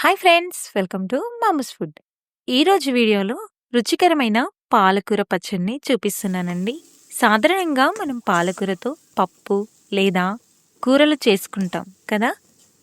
Hi friends welcome to Mamu's food. ఈరోజు వీడియోలో రుచికరమైన పాలకూర పచ్చడిని చూపిస్తున్నానండి. సాధారణంగా మనం పాలకూరతో పప్పు లేదా కూరలు చేసుకుంటాం కదా?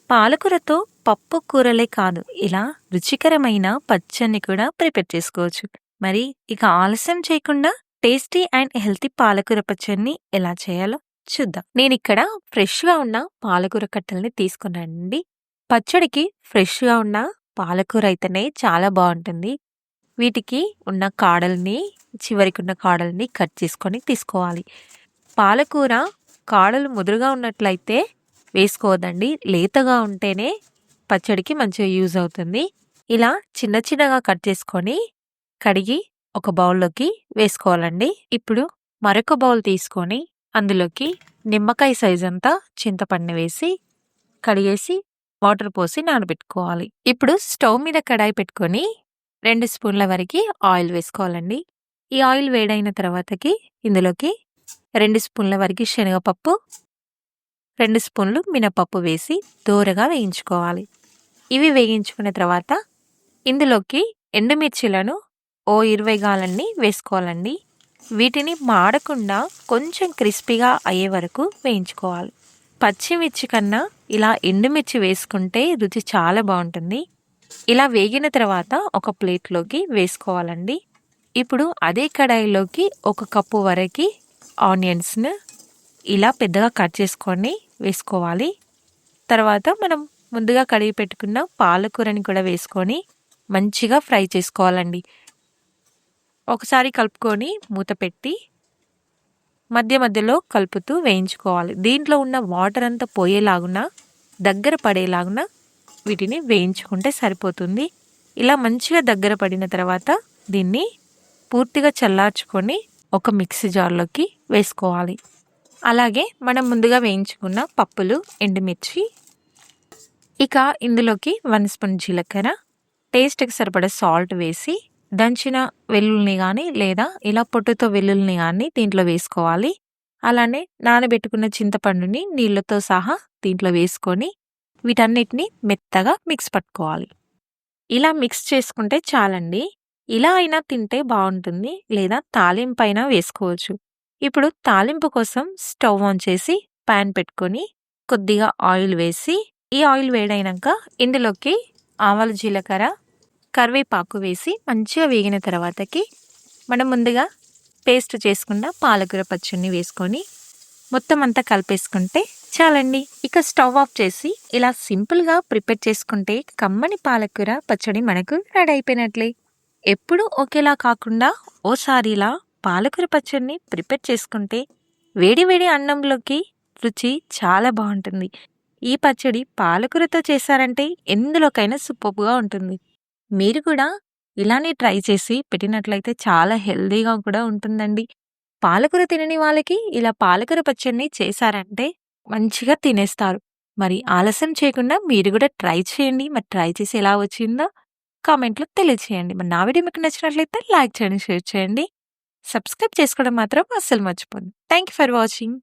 పాలకూరతో పప్పు కూరలే కాదు ఇలా రుచికరమైన పచ్చడిని కూడా ప్రిపేర్ చేసుకోవచ్చు. మరి ఇక ఆలస్యం చేయకుండా టేస్టీ అండ్ హెల్తీ పాలకూర పచ్చడిని ఎలా చేయాలో చూద్దాం. నేను ఇక్కడ ఫ్రెష్గా ఉన్న పాలకూర కట్టల్ని తీసుకున్నానండి. పచ్చడికి ఫ్రెష్‌గా ఉన్న పాలకూర అయితేనే చాలా బాగుంటుంది వీటికి ఉన్న కాడల్ని, చివరికి ఉన్న కాడల్ని కట్ చేసుకొని తీసుకోవాలి. పాలకూర కాడలు ముదురుగా ఉన్నట్లయితే వేసుకోవద్దండి. లేతగా ఉంటేనే పచ్చడికి మంచిగా యూజ్ అవుతుంది. ఇలా చిన్న చిన్నగా కట్ చేసుకొని, కడిగి ఒక బౌల్‌లోకి వేసుకోవాలండి. ఇప్పుడు మరొక బౌల్ తీసుకొని, అందులోకి నిమ్మకాయ సైజంతా చింతపండు వేసి, కడిగేసి వాటర్ పోసి నానబెట్టుకోవాలి. ఇప్పుడు స్టవ్ మీద కడాయి పెట్టుకొని రెండు స్పూన్ల వరకి ఆయిల్ వేసుకోవాలండి. ఈ ఆయిల్ వేడైన తర్వాతకి ఇందులోకి రెండు స్పూన్ల వరకు శనగపప్పు, రెండు స్పూన్లు మినపప్పు వేసి దోరగా వేయించుకోవాలి. ఇవి వేయించుకున్న తర్వాత ఇందులోకి ఎండుమిర్చిలను ఓ ఇరవై గాలన్నీ వేసుకోవాలండి. వీటిని మాడకుండా కొంచెం క్రిస్పీగా అయ్యే వరకు వేయించుకోవాలి. పచ్చిమిర్చి కన్నా ఇలా ఎండుమిర్చి వేసుకుంటే రుచి చాలా బాగుంటుంది. ఇలా వేగిన తర్వాత ఒక ప్లేట్‌లోకి వేసుకోవాలండి. ఇప్పుడు అదే కడాయిలోకి ఒక కప్పు వరకి ఆనియన్స్‌ను ఇలా పెద్దగా కట్ చేసుకొని వేసుకోవాలి. తర్వాత మనం ముందుగా కడిగి పెట్టుకున్న పాలకూరని కూడా వేసుకొని మంచిగా ఫ్రై చేసుకోవాలండి. ఒకసారి కలుపుకొని మూత పెట్టి మధ్య మధ్యలో కలుపుతూ వేయించుకోవాలి. దీంట్లో ఉన్న వాటర్ అంతా పోయేలాగున దగ్గర పడేలాగున వీటిని వేయించుకుంటే సరిపోతుంది. ఇలా మంచిగా దగ్గర పడిన తర్వాత దీన్ని పూర్తిగా చల్లార్చుకొని ఒక మిక్సీ జార్‌లోకి వేసుకోవాలి. అలాగే మనం ముందుగా వేయించుకున్న పప్పులు, ఎండుమిర్చి ఇక ఇందులోకి వన్ స్పూన్ జీలకర్ర, టేస్ట్‌కి సరిపడా సాల్ట్ వేసి దంచిన వెల్లుల్ని కానీ లేదా ఇలా పొట్టుతో వెల్లుల్ని కానీ దీంట్లో వేసుకోవాలి. అలానే నానబెట్టుకున్న చింతపండుని నీళ్ళతో సహా దీంట్లో వేసుకొని వీటన్నిటిని మెత్తగా మిక్స్ పట్టుకోవాలి. ఇలా మిక్స్ చేసుకుంటే చాలండి. ఇలా అయినా తింటే బాగుంటుంది లేదా తాలింపైన వేసుకోవచ్చు. ఇప్పుడు తాలింపు కోసం స్టవ్ ఆన్ చేసి ప్యాన్ పెట్టుకొని కొద్దిగా ఆయిల్ వేసి ఈ ఆయిల్ వేడైనాక ఇందులోకి ఆవాలు, జీలకర్ర, కరివేపాకు వేసి మంచిగా వేగిన తర్వాతకి మనం ముందుగా పేస్ట్ చేసుకున్న పాలకూర పచ్చడిని వేసుకొని మొత్తం అంతా కలిపేసుకుంటే చాలండి. ఇక స్టవ్ ఆఫ్ చేసి ఇలా సింపుల్‌గా ప్రిపేర్ చేసుకుంటే కమ్మని పాలకూర పచ్చడి మనకు రెడీ అయిపోయినట్లే. ఎప్పుడూ ఒకేలా కాకుండా ఓసారి ఇలా పాలకూర పచ్చడిని ప్రిపేర్ చేసుకుంటే వేడి వేడి అన్నంలోకి రుచి చాలా బాగుంటుంది ఈ పచ్చడి పాలకూరతో చేశారంటే ఎందులోకైనా సూపర్బ్‌గా ఉంటుంది. మీరు కూడా ఇలానే ట్రై చేసి పెట్టినట్లయితే చాలా హెల్దీగా కూడా ఉంటుందండి. పాలకూర తినని వాళ్ళకి ఇలా పాలకూర పచ్చడిని చేశారంటే మంచిగా తినేస్తారు. మరి ఆలస్యం చేయకుండా మీరు కూడా ట్రై చేయండి. మరి ట్రై చేసి ఎలా వచ్చిందో కామెంట్‌లో తెలియచేయండి. మరి నా వీడియో మీకు నచ్చినట్లయితే లైక్ చేయండి, షేర్ చేయండి. సబ్స్క్రైబ్ చేసుకోవడం మాత్రం అస్సలు మర్చిపోద్దు. Thank you for watching.